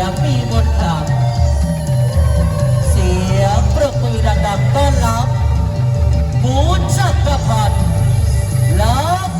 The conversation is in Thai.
ยงมีบนกลับเสียงปรบมือดังๆต้อนรับบูชสักกะพันลับ